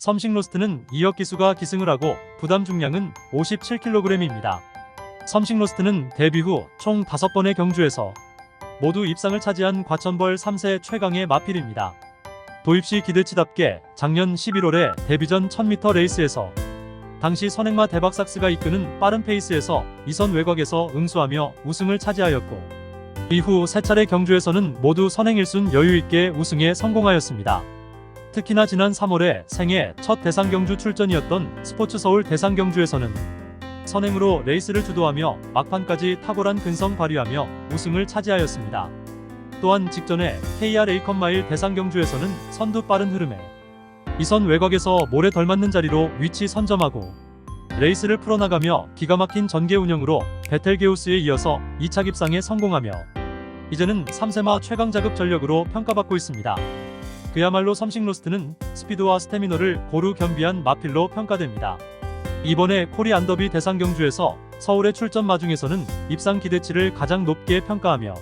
섬식 로스트는 2억 기수가 기승을 하고 부담 중량은 57kg입니다. 섬식 로스트는 데뷔 후 총 5번의 경주에서 모두 입상을 차지한 과천벌 3세 최강의 마필입니다. 도입시 기대치답게 작년 11월에 데뷔전 1000m 레이스에서 당시 선행마 대박삭스가 이끄는 빠른 페이스에서 이선 외곽에서 응수하며 우승을 차지하였고 이후 세 차례 경주에서는 모두 선행 1순 여유있게 우승에 성공하였습니다. 특히나 지난 3월에 생애 첫 대상 경주 출전이었던 스포츠 서울 대상 경주에서는 선행으로 레이스를 주도하며 막판까지 탁월한 근성 발휘하며 우승을 차지하였습니다. 또한 직전에 KR 에이컨 마일 대상 경주에서는 선두 빠른 흐름에 이선 외곽에서 모래 덜 맞는 자리로 위치 선점하고 레이스를 풀어나가며 기가 막힌 전개 운영으로 베텔게우스에 이어서 2차 입상에 성공하며 이제는 3세마 최강 자급 전력으로 평가받고 있습니다. 그야말로 섬식 로스트는 스피드와 스태미너를 고루 겸비한 마필로 평가됩니다. 이번에 코리 안더비 대상 경주에서 서울의 출전 마중에서는 입상 기대치를 가장 높게 평가하며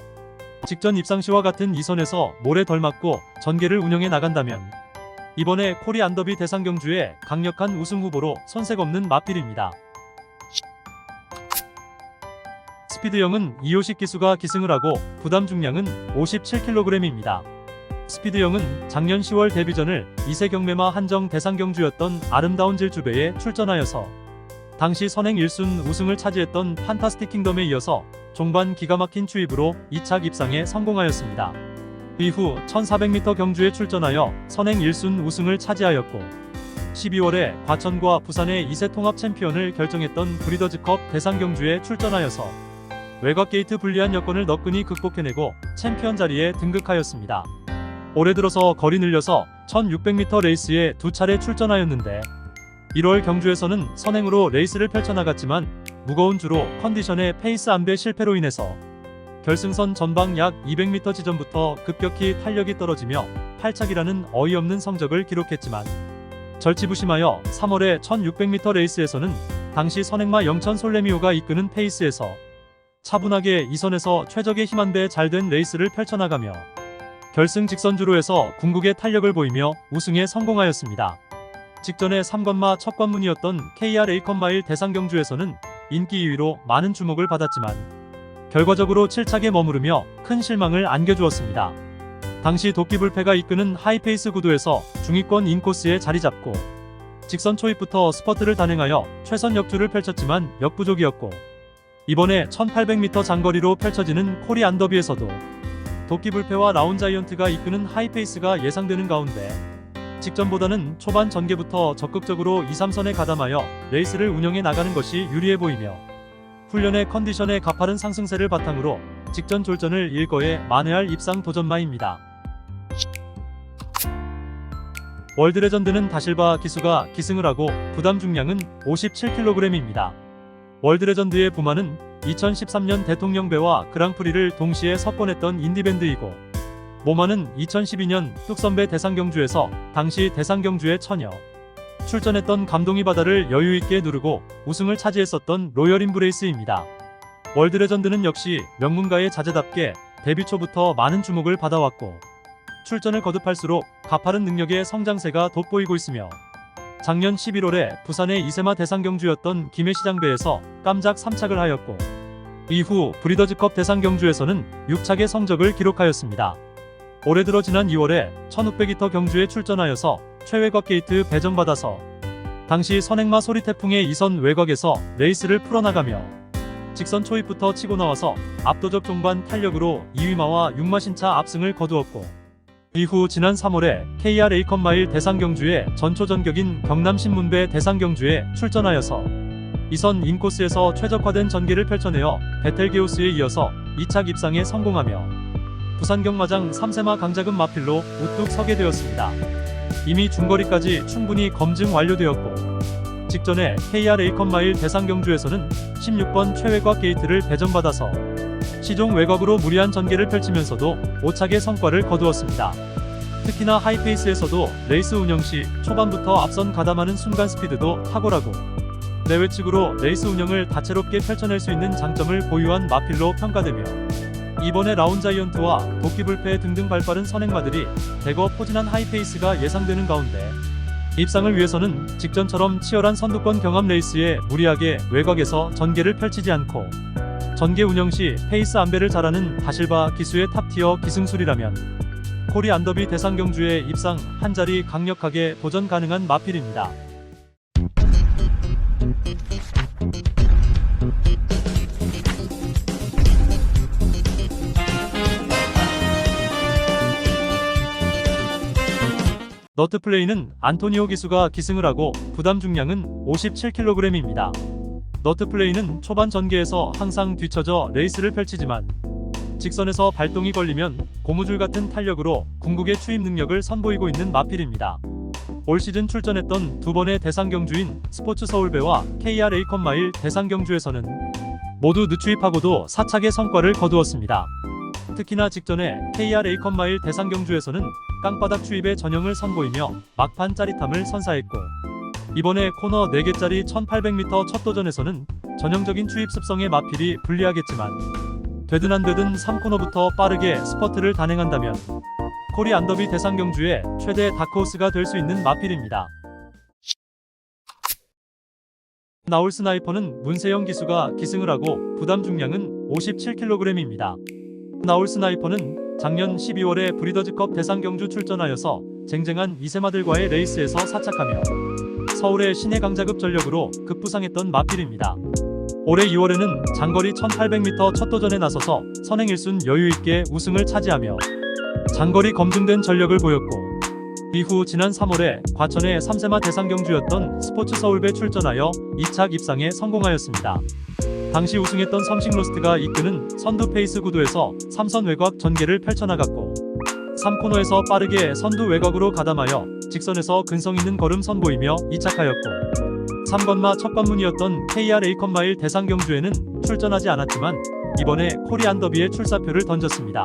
직전 입상 시와 같은 이 선에서 모래 덜 맞고 전개를 운영해 나간다면 이번에 코리 안더비 대상 경주의 강력한 우승 후보로 손색 없는 마필입니다. 스피드형은 이호식 기수가 기승을 하고 부담 중량은 57kg입니다. 스피드형은 작년 10월 데뷔 전을 이세 경매마 한정 대상 경주였던 아름다운 질주배에 출전하여서 당시 선행 1순 우승을 차지했던 판타스틱 킹덤에 이어서 종반 기가 막힌 추입으로 2차 입상에 성공하였습니다. 이후 1400m 경주에 출전하여 선행 1순 우승을 차지하였고 12월에 과천과 부산의 2세 통합 챔피언을 결정했던 브리더즈컵 대상 경주에 출전하여서 외곽 게이트 불리한 여건을 너끈히 극복해내고 챔피언 자리에 등극하였습니다. 올해 들어서 거리 늘려서 1600m 레이스에 두 차례 출전하였는데 1월 경주에서는 선행으로 레이스를 펼쳐나갔지만 무거운 주로 컨디션의 페이스 안배 실패로 인해서 결승선 전방 약 200m 지점부터 급격히 탄력이 떨어지며 팔착이라는 어이없는 성적을 기록했지만 절치부심하여 3월의 1600m 레이스에서는 당시 선행마 영천 솔레미오가 이끄는 페이스에서 차분하게 이선에서 최적의 힘한배잘된 레이스를 펼쳐나가며 결승 직선주로에서 궁극의 탄력을 보이며 우승에 성공하였습니다. 직전에 3관마 첫 관문이었던 KR 에이컨 마일 대상 경주에서는 인기 2위로 많은 주목을 받았지만 결과적으로 7착에 머무르며 큰 실망을 안겨주었습니다. 당시 도끼불패가 이끄는 하이페이스 구도에서 중위권 인코스에 자리 잡고 직선 초입부터 스퍼트를 단행하여 최선 역주를 펼쳤지만 역부족이었고 이번에 1800m 장거리로 펼쳐지는 코리 안더비에서도 도끼불패와 라운자이언트가 이끄는 하이페이스가 예상되는 가운데 직전보다는 초반 전개부터 적극적으로 2, 3선에 가담하여 레이스를 운영해 나가는 것이 유리해 보이며 훈련의 컨디션의 가파른 상승세를 바탕으로 직전 졸전을 일거에 만회할 입상 도전마입니다. 월드레전드는 다실바 기수가 기승을 하고 부담 중량은 57kg입니다. 월드레전드의 부마는 2013년 대통령 배와 그랑프리를 동시에 석권했던 인디밴드이고 모마는 2012년 뚝선배 대상경주에서 당시 대상경주의 처녀 출전했던 감동이 바다를 여유있게 누르고 우승을 차지했었던 로열 인브레이스입니다. 월드레전드는 역시 명문가의 자제답게 데뷔 초부터 많은 주목을 받아왔고 출전을 거듭할수록 가파른 능력의 성장세가 돋보이고 있으며 작년 11월에 부산의 이세마 대상경주였던 김해시장배에서 깜짝 3착을 하였고 이후 브리더즈컵 대상 경주에서는 6착의 성적을 기록하였습니다. 올해 들어 지난 2월에 1600m 경주에 출전하여서 최외곽 게이트 배정받아서 당시 선행마 소리 태풍의 이선 외곽에서 레이스를 풀어나가며 직선 초입부터 치고 나와서 압도적 종반 탄력으로 2위마와 6마신차 압승을 거두었고 이후 지난 3월에 KR 에이컨 마일 대상 경주의 전초전격인 경남신문배 대상 경주에 출전하여서 이선 인코스에서 최적화된 전개를 펼쳐내어 베텔게우스에 이어서 2착 입상에 성공하며 부산경마장 3세마 강자급 마필로 우뚝 서게 되었습니다. 이미 중거리까지 충분히 검증 완료되었고 직전에 KR 에이컨 마일 대상 경주에서는 16번 최외곽 게이트를 배정받아서 시종 외곽으로 무리한 전개를 펼치면서도 5착의 성과를 거두었습니다. 특히나 하이페이스에서도 레이스 운영 시 초반부터 앞선 가담하는 순간 스피드도 탁월하고 내외 측으로 레이스 운영을 다채롭게 펼쳐낼 수 있는 장점을 보유한 마필로 평가되며 이번에 라운자이언트와 도끼불패 등등 발빠른 선행마들이 대거 포진한 하이페이스가 예상되는 가운데 입상을 위해서는 직전처럼 치열한 선두권 경험 레이스에 무리하게 외곽에서 전개를 펼치지 않고 전개 운영 시 페이스 안배를 잘하는 다실바 기수의 탑티어 기승술이라면 코리 안더비 대상 경주에 입상 한 자리 강력하게 도전 가능한 마필입니다. 너트 플레이는 안토니오 기수가 기승을 하고 부담 중량은 57kg입니다. 너트 플레이는 초반 전개에서 항상 뒤처져 레이스를 펼치지만 직선에서 발동이 걸리면 고무줄 같은 탄력으로 궁극의 추임 능력을 선보이고 있는 마필입니다. 올 시즌 출전했던 두 번의 대상 경주인 스포츠 서울배와 KR 에이컨 마일 대상 경주에서는 모두 늦추입하고도 사착의 성과를 거두었습니다. 특히나 직전에 KR 에이컨 마일 대상 경주에서는 깡바닥 추입의 전형을 선보이며 막판 짜릿함을 선사했고 이번에 코너 4개짜리 1800m 첫 도전에서는 전형적인 추입 습성의 마필이 불리하겠지만 되든 안 되든 3코너부터 빠르게 스퍼트를 단행한다면 코리 안더비 대상 경주의 최대 다크호스가 될 수 있는 마필입니다. 나올 스나이퍼는 문세영 기수가 기승을 하고 부담 중량은 57kg입니다. 나올 스나이퍼는 작년 12월에 브리더즈컵 대상 경주 출전하여서 쟁쟁한 이세마들과의 레이스에서 사착하며 서울의 신의 강자급 전력으로 급부상했던 마필입니다. 올해 2월에는 장거리 1800m 첫 도전에 나서서 선행 1순 여유 있게 우승을 차지하며 장거리 검증된 전력을 보였고 이후 지난 3월에 과천의 3세마 대상 경주였던 스포츠 서울배 출전하여 2착 입상에 성공하였습니다. 당시 우승했던 삼식로스트가 이끄는 선두 페이스 구도에서 3선 외곽 전개를 펼쳐나갔고 3코너에서 빠르게 선두 외곽으로 가담하여 직선에서 근성 있는 걸음 선보이며 이착하였고 3건마 첫 관문이었던 KR 에이컨 마일 대상 경주에는 출전하지 않았지만 이번에 코리안 더비에 출사표를 던졌습니다.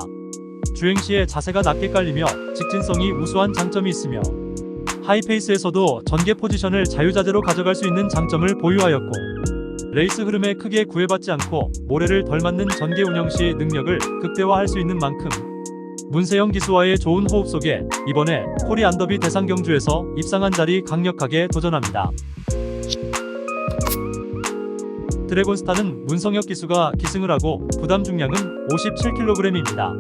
주행 시에 자세가 낮게 깔리며 직진성이 우수한 장점이 있으며 하이페이스에서도 전개 포지션을 자유자재로 가져갈 수 있는 장점을 보유하였고 레이스 흐름에 크게 구애받지 않고 모래를 덜 맞는 전개 운영 시 능력을 극대화할 수 있는 만큼 문세영 기수와의 좋은 호흡 속에 이번에 코리 안더비 대상 경주에서 입상한 자리 강력하게 도전합니다. 드래곤스타는 문성혁 기수가 기승을 하고 부담 중량은 57kg입니다.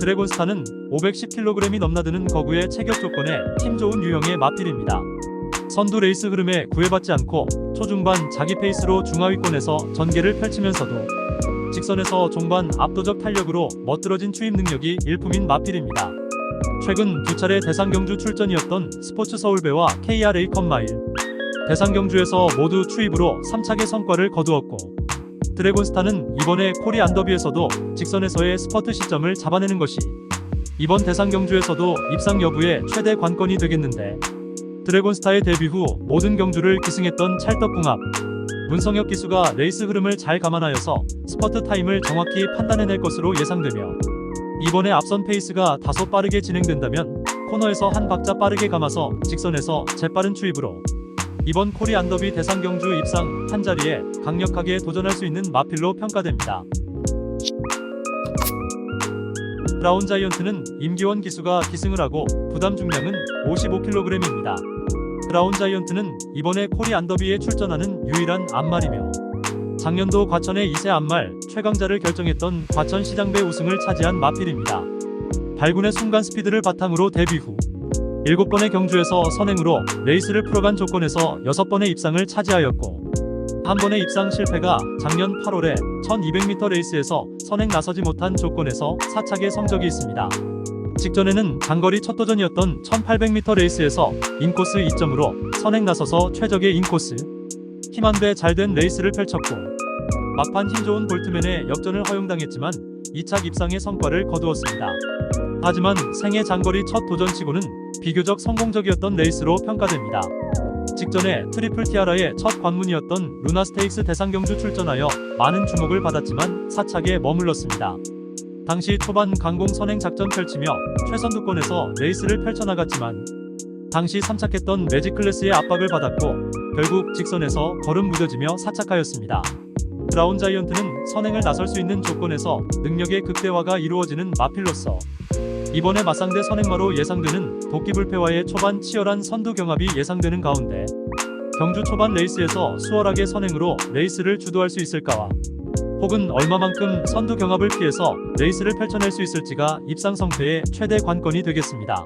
드래곤스타는 510kg이 넘나드는 거구의 체격 조건에 힘 좋은 유형의 마필입니다. 선두 레이스 흐름에 구애받지 않고 초중반 자기 페이스로 중하위권에서 전개를 펼치면서도 직선에서 종반 압도적 탄력으로 멋들어진 추임 능력이 일품인 마필입니다. 최근 두 차례 대상 경주 출전이었던 스포츠 서울배와 KR 에이컨 마일 대상 경주에서 모두 추입으로 3착의 성과를 거두었고 드래곤스타는 이번에 코리 안더비에서도 직선에서의 스퍼트 시점을 잡아내는 것이 이번 대상 경주에서도 입상 여부의 최대 관건이 되겠는데 드래곤스타의 데뷔 후 모든 경주를 기승했던 찰떡궁합 문성혁 기수가 레이스 흐름을 잘 감안하여서 스퍼트 타임을 정확히 판단해낼 것으로 예상되며 이번에 앞선 페이스가 다소 빠르게 진행된다면 코너에서 한 박자 빠르게 감아서 직선에서 재빠른 추입으로 이번 코리 안더비 대상 경주 입상 한 자리에 강력하게 도전할 수 있는 마필로 평가됩니다. 브라운 자이언트는 임기원 기수가 기승을 하고 부담 중량은 55kg입니다. 브라운 자이언트는 이번에 코리 안더비에 출전하는 유일한 암말이며 작년도 과천의 2세 암말 최강자를 결정했던 과천 시장배 우승을 차지한 마필입니다. 발군의 순간 스피드를 바탕으로 데뷔 후 7번의 경주에서 선행으로 레이스를 풀어간 조건에서 6번의 입상을 차지하였고 한 번의 입상 실패가 작년 8월에 1200m 레이스에서 선행 나서지 못한 조건에서 사착의 성적이 있습니다. 직전에는 장거리 첫 도전이었던 1800m 레이스에서 인코스 2점으로 선행 나서서 최적의 인코스 힘한데 잘된 레이스를 펼쳤고 막판 힘 좋은 볼트맨의 역전을 허용당했지만 2착 입상의 성과를 거두었습니다. 하지만 생애 장거리 첫 도전치고는 비교적 성공적이었던 레이스로 평가됩니다. 직전에 트리플 티아라의 첫 관문이었던 루나 스테이크스 대상 경주 출전하여 많은 주목을 받았지만 사착에 머물렀습니다. 당시 초반 강공 선행 작전 펼치며 최선두권에서 레이스를 펼쳐나갔지만 당시 3착했던 매직 클래스의 압박을 받았고 결국 직선에서 걸음 무뎌지며 사착하였습니다. 브라운 자이언트는 선행을 나설 수 있는 조건에서 능력의 극대화가 이루어지는 마필로서 이번에 맞상대 선행마로 예상되는 도끼불패와의 초반 치열한 선두 경합이 예상되는 가운데 경주 초반 레이스에서 수월하게 선행으로 레이스를 주도할 수 있을까와 혹은 얼마만큼 선두 경합을 피해서 레이스를 펼쳐낼 수 있을지가 입상 성패의 최대 관건이 되겠습니다.